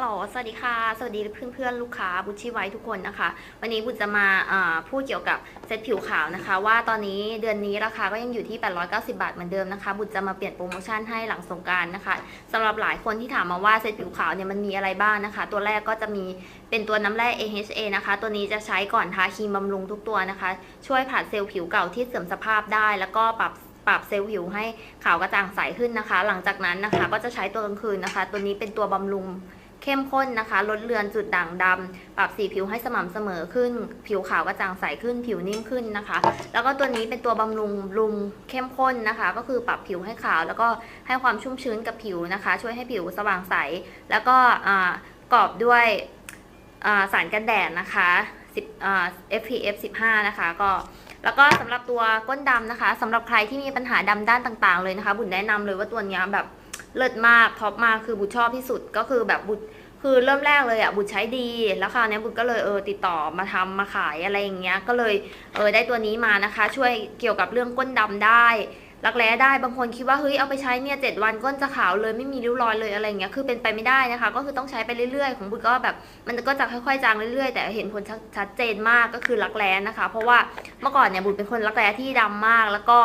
ฮัลโหล สวัสดีค่ะ สวัสดีเพื่อนๆ ลูกค้าบุชชี่ไว้ทุกคนนะคะ วันนี้บุญจะมาพูดเกี่ยวกับเซตผิวขาวนะคะ ว่าตอนนี้เดือนนี้ราคาก็ยังอยู่ที่ 890 บาทเหมือนเดิมนะคะ บุญจะมาเปลี่ยนโปรโมชั่นให้หลังสงการนะคะสำหรับหลายคนที่ถามมาว่าเซตผิวขาวเนี่ยมันมีอะไรบ้างนะคะ ตัวแรกก็จะมีเป็นตัวน้ำแร่ AHA นะคะ ตัวนี้จะใช้ก่อนทาครีมบำรุงทุกตัวนะคะ ช่วยผลัดเซลล์ผิวเก่าที่เสื่อมสภาพได้ แล้วก็ปรับปรับเซลล์ผิวให้ขาวกระจ่างใสขึ้นนะคะ หลังจากนั้นนะคะก็จะใช้ตัวกลางคืนนะคะ ตัวนี้เป็นตัวบำรุง เข้มข้นนะคะ ลดเลือนจุดด่างดำปรับสีผิวให้สม่ำเสมอขึ้น ผิวขาวกระจ่างใสขึ้น ผิวนิ่มขึ้นนะคะ แล้วก็ตัวนี้เป็นตัวบำรุงรุงเข้มข้นนะคะ ก็คือปรับผิวให้ขาว แล้วก็ให้ความชุ่มชื้นกับผิวนะคะ ช่วยให้ผิวสว่างใส แล้วก็กรอบด้วยสารกันแดดนะคะ10อ่า FPF 15 นะคะ ก็แล้วก็สำหรับตัวก้นดำนะคะสำหรับใครที่มีปัญหาดำด้านต่างๆเลยนะคะ บุญแนะนำเลยว่าตัวนี้แบบ เลิศมากท็อปมากคือบุชอบที่สุดก็คือแบบบุคือเริ่มแรกเลยอะบุญใช้ดี แล้วคราวนี้บุญก็เลยเออติดต่อมาทำมาขายอะไรอย่างเงี้ย ก็เลยเออได้ตัวนี้มานะคะ ช่วยเกี่ยวกับเรื่องก้นดำได้ รักแร้ได้บางคนคิดว่าเฮ้ยเอาไปใช้เนี่ยเจ็ดวันก้นจะขาวเลยไม่มีริ้วรอยเลยอะไรเงี้ยคือเป็นไปไม่ได้นะคะ ก็คือต้องใช้ไปเรื่อยๆ ของบุญก็แบบ มันก็จะค่อยๆจางเรื่อยๆ แต่เห็นผลชัดชัดเจนมากก็คือรักแร้นะคะ เพราะว่าเมื่อก่อนเนี่ยบุญเป็นคนรักแร้ที่ดำมากแล้วก็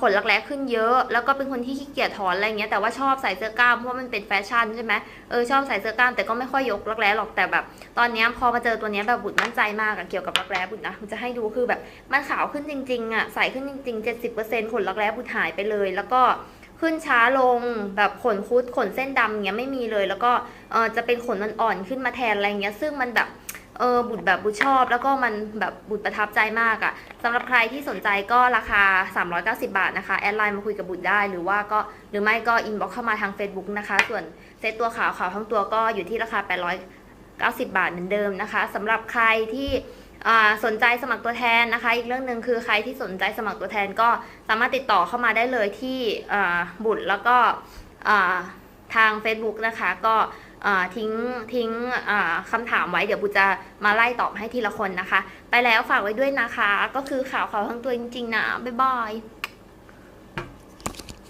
ขนรักแร้ขึ้นเยอะ แล้วก็เป็นคนที่ขี้เกียจถอนอะไรเงี้ยแต่ว่าชอบใส่เสื้อกล้ามเพราะมันเป็นแฟชั่นใช่ไหมเออชอบใส่เสื้อกล้ามแต่ก็ไม่ค่อยยกรักแร้หรอกแต่แบบ ตอนนี้พอมาเจอตัวนี้แบบบุญมั่นใจมากอะเกี่ยวกับรักแร้บุญนะบุญจะให้ดูคือแบบมันขาวขึ้นจริงๆอะใส่ขึ้นจริง ๆ 70%ขนรักแร้บุญหายไปเลย แล้วก็ขึ้นช้าลงแบบขนคุดขนเส้นดำเงี้ยไม่มีเลย แล้วก็เออจะเป็นขนอ่อนๆขึ้นมาแทนอะไรเงี้ยซึ่งมันแบบ เออบุญแบบบุญชอบ แล้วก็มันแบบบุญประทับใจมากอะสำหรับใครที่สนใจก็ราคา 390 บาทนะคะ แอดไลน์มาคุยกับบุญได้หรือว่าก็หรือไม่ก็อินบ็อกเข้ามาทาง Facebook นะคะ ส่วนเซตตัวขาวขาวทั้งตัวก็อยู่ที่ราคา 890 บาทเหมือนเดิมนะคะสำหรับใครที่สนใจสมัครตัวแทนนะคะ อีกเรื่องหนึ่งคือใครที่สนใจสมัครตัวแทนก็สามารถติดต่อเข้ามาได้เลยที่บุตรแล้วก็ทาง Facebook นะคะ ก็ ทิ้งทิ้งคำถามไว้เดี๋ยวบุจะมาไล่ตอบให้ทีละคนนะคะ ไปแล้วฝากไว้ด้วยนะคะ ก็คือข่าวข่าวทั้งตัวจริงๆนะ บ๊ายบาย